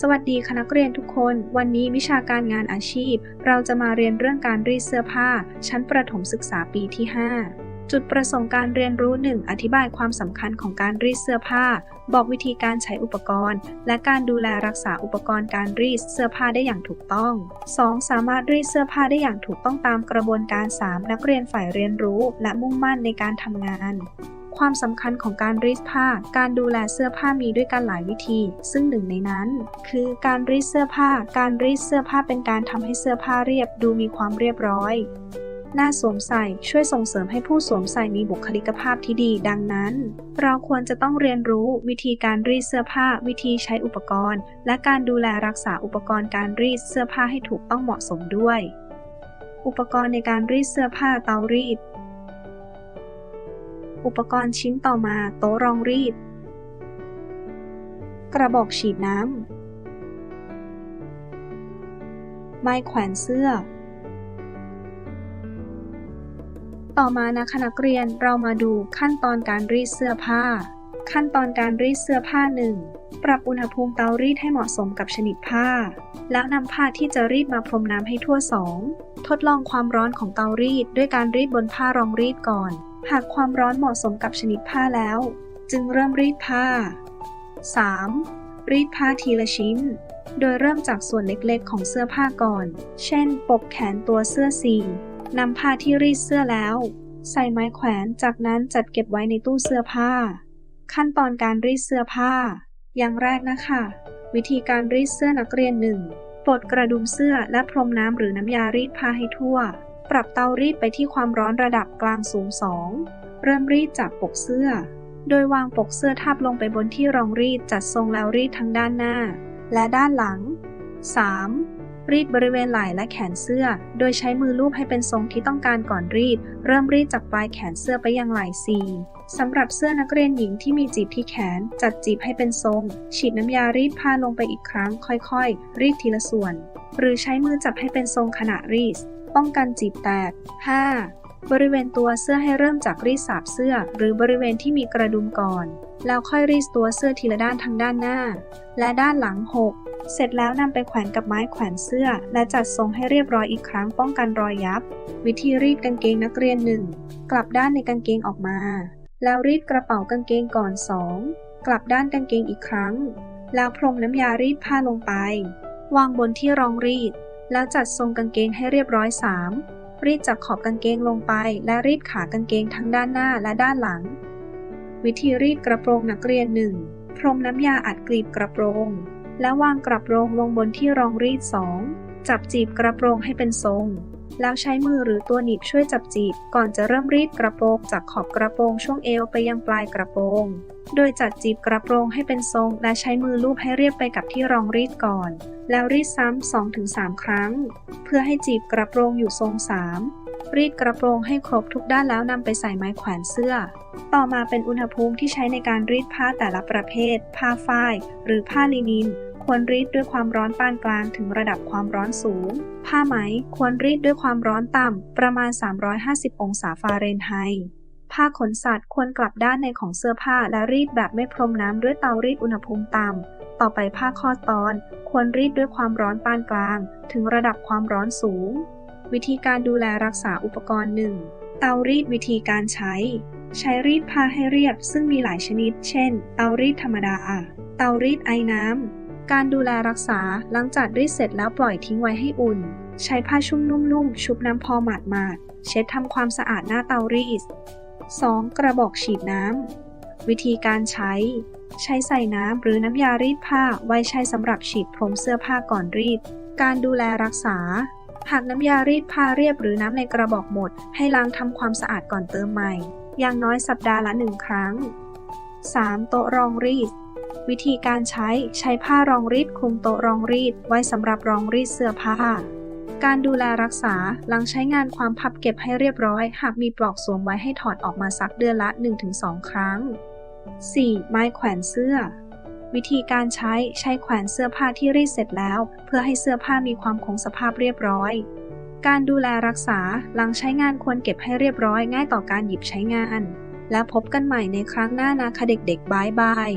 สวัสดีคณะนักเรียนทุกคน วันนี้วิชาการงานอาชีพ เราจะมาเรียนเรื่องการรีดเสื้อผ้า ชั้นประถมศึกษาปีที่ 5 จุดประสงค์การเรียนรู้ 1. อธิบายความสำคัญของการรีดเสื้อผ้า บอกวิธีการใช้อุปกรณ์ และการดูแลรักษาอุปกรณ์การรีดเสื้อผ้าได้อย่างถูกต้อง 2. สามารถรีดเสื้อผ้าได้อย่างถูกต้องตามกระบวนการ 3. นักเรียนฝ่ายเรียนรู้ และมุ่งมั่นในการทำงาน ความสำคัญของการรีดผ้า การดูแลเสื้อผ้ามีด้วยกันหลายวิธี ซึ่งหนึ่งในนั้น คือการรีดเสื้อผ้า การรีดเสื้อผ้าเป็นการทำให้เสื้อผ้าเรียบดูมีความเรียบร้อยหน้าสวมใส่ช่วยส่งเสริมให้ผู้สวมใส่มีบุคลิกภาพที่ดี ดังนั้น เราควรจะต้องเรียนรู้วิธีการรีดเสื้อผ้า วิธีใช้อุปกรณ์ และการดูแลรักษาอุปกรณ์การรีดเสื้อผ้าให้ถูกต้องเหมาะสมด้วย อุปกรณ์ในการรีดเสื้อผ้าเตารีด อุปกรณ์ชิ้นต่อมาโต๊ะรองรีด กระบอกฉีดน้ำ ไม้แขวนเสื้อ ต่อมานะคะนักเรียนเรามาดูขั้นตอนการรีดเสื้อผ้า ขั้นตอนการรีดเสื้อผ้า 1. ปรับอุณหภูมิเตารีดให้เหมาะสมกับชนิดผ้า แล้วนำผ้าที่จะรีดมาพรมน้ำให้ทั่ว 2. ทดลองความร้อนของเตารีดด้วยการรีดบนผ้ารองรีดก่อน หากความร้อนเหมาะสมกับชนิดผ้าแล้ว จึงเริ่มรีดผ้า 3. รีดผ้าทีละชิ้น โดยเริ่มจากส่วนเล็กๆ ของเสื้อผ้าก่อน เช่น ปกแขนตัวเสื้อสีนำผ้าที่รีดเสื้อแล้ว ใส่ไม้แขวนจากนั้นจัดเก็บไว้ในตู้เสื้อผ้า ขั้นตอนการรีดเสื้อผ้า อย่างแรกนะคะ วิธีการรีดเสื้อนักเรียนหนึ่งปลดกระดุมเสื้อและพรมน้ำหรือน้ำยารีดผ้าให้ทั่ว ปรับเตารีดไปที่ความร้อนระดับกลางสูง 2 เริ่มรีดจากปกเสื้อ โดยวางปกเสื้อทับลงไปบนที่รองรีดจัดทรงแล้วรีดทั้งด้านหน้า และด้านหลัง 3. รีดบริเวณไหล่และแขนเสื้อ โดยใช้มือลูบให้เป็นทรงที่ต้องการก่อนรีด เริ่มรีดจากปลายแขนเสื้อไปยังไหล่ซีสำหรับเสื้อนักเรียนหญิงที่มีจีบที่แขน จัดจีบให้เป็นทรง ฉีดน้ำยารีดผ้าลงไปอีกครั้ง ค่อยๆ รีดทีละส่วน หรือใช้มือจับให้เป็นทรงขณะรีด ป้องกันจีบแตก 5. บริเวณตัวเสื้อให้เริ่มจากรีดสาบเสื้อ หรือบริเวณที่มีกระดุมก่อน แล้วค่อยรีดตัวเสื้อทีละด้านทางด้านหน้า และด้านหลัง 6 เสร็จแล้วนำไปแขวนกับไม้แขวนเสื้อ และจัดทรงให้เรียบร้อยอีกครั้งป้องกันรอยยับ วิธีรีดกางเกงนักเรียน 1 กลับด้านในกางเกงออกมา แล้วรีดกระเป๋ากางเกงก่อน 2 กลับด้านกางเกงอีกครั้ง แล้วพรมน้ำยารีดผ้าลงไป วางบนที่รองรีด แล้วจัดทรงกางเกงให้เรียบร้อย 3 รีดจากขอบกางเกงลงไป และรีดขากางเกงทั้งด้านหน้าและด้านหลัง วิธีรีดกระโปรงนักเรียน 1 พรมน้ำยาอัดกลีบกระโปรง แล้ววางกระโปรงลงบนที่รองรีด 2 จับจีบกระโปรงให้เป็นทรง แล้วใช้มือหรือตัวหนีบช่วยจับจีบ ก่อนจะเริ่มรีดกระโปรงจากขอบกระโปรงช่วงเอวไปยังปลายกระโปรง โดยจัดจีบกระโปรงให้เป็นทรง และใช้มือลูบให้เรียบไปกับที่รองรีดก่อน แล้วรีดซ้ำ 2-3 ครั้ง เพื่อให้จีบกระโปรงอยู่ทรง 3 รีดกระโปรงให้ครบทุกด้านแล้วนำไปใส่ไม้แขวนเสื้อ ต่อมาเป็นอุณหภูมิที่ใช้ในการรีดผ้าแต่ละประเภท ผ้าฝ้าย หรือผ้าลินิน ควรรีดด้วยความร้อนปานกลางถึงระดับความร้อนสูง ผ้าไหมควรรีดด้วยความร้อนต่ำประมาณ 350 องศาฟาเรนไฮต์ผ้าขนสัตว์ควรกลับด้านในของเสื้อผ้าและรีดแบบไม่พรมน้ำด้วยเตารีดอุณหภูมิต่ำ ต่อไปผ้าข้อตอนควรรีดด้วยความร้อนปานกลาง ถึงระดับความร้อนสูง วิธีการดูแลรักษาอุปกรณ์หนึ่งเตารีดวิธีการใช้ ใช้รีดผ้าให้เรียบซึ่งมีหลายชนิด เช่น เตารีดธรรมดา เตารีดไอ้น้ำ การดูแลรักษาหลังจากรีดเสร็จแล้วปล่อยทิ้งไว้ให้อุ่น ใช้ผ้าชุ่มนุ่มๆ ชุบน้ำพอหมาดๆเช็ดทำความสะอาดหน้าเตารีด 2. กระบอกฉีดน้ำ วิธีการใช้ ใช้ใส่น้ำหรือน้ำยารีดผ้าไว้ใช้สำหรับฉีดพรมเสื้อผ้าก่อนรีด การดูแลรักษา หากน้ำยารีดผ้าเรียบหรือน้ำในกระบอกหมด ให้ล้างทำความสะอาดก่อนเติมใหม่ อย่างน้อยสัปดาห์ละหนึ่งครั้ง 3. โต๊ะรองรีด วิธีการใช้ใช้ผ้ารองรีดคลุมโต๊ะรองรีดไว้สำหรับรองรีดเสื้อผ้า การดูแลรักษาหลังใช้งานความพับเก็บให้เรียบร้อย หากมีปลอกสวมไว้ให้ถอดออกมาซักเดือนละ 1-2 ครั้ง 4. ไม้แขวนเสื้อ วิธีการใช้ใช้แขวนเสื้อผ้าที่รีดเสร็จแล้ว เพื่อให้เสื้อผ้ามีความคงสภาพเรียบร้อย การดูแลรักษาหลังใช้งานควรเก็บให้เรียบร้อยง่ายต่อการหยิบใช้งาน และพบกันใหม่ในครั้งหน้านะคะเด็กๆบายบาย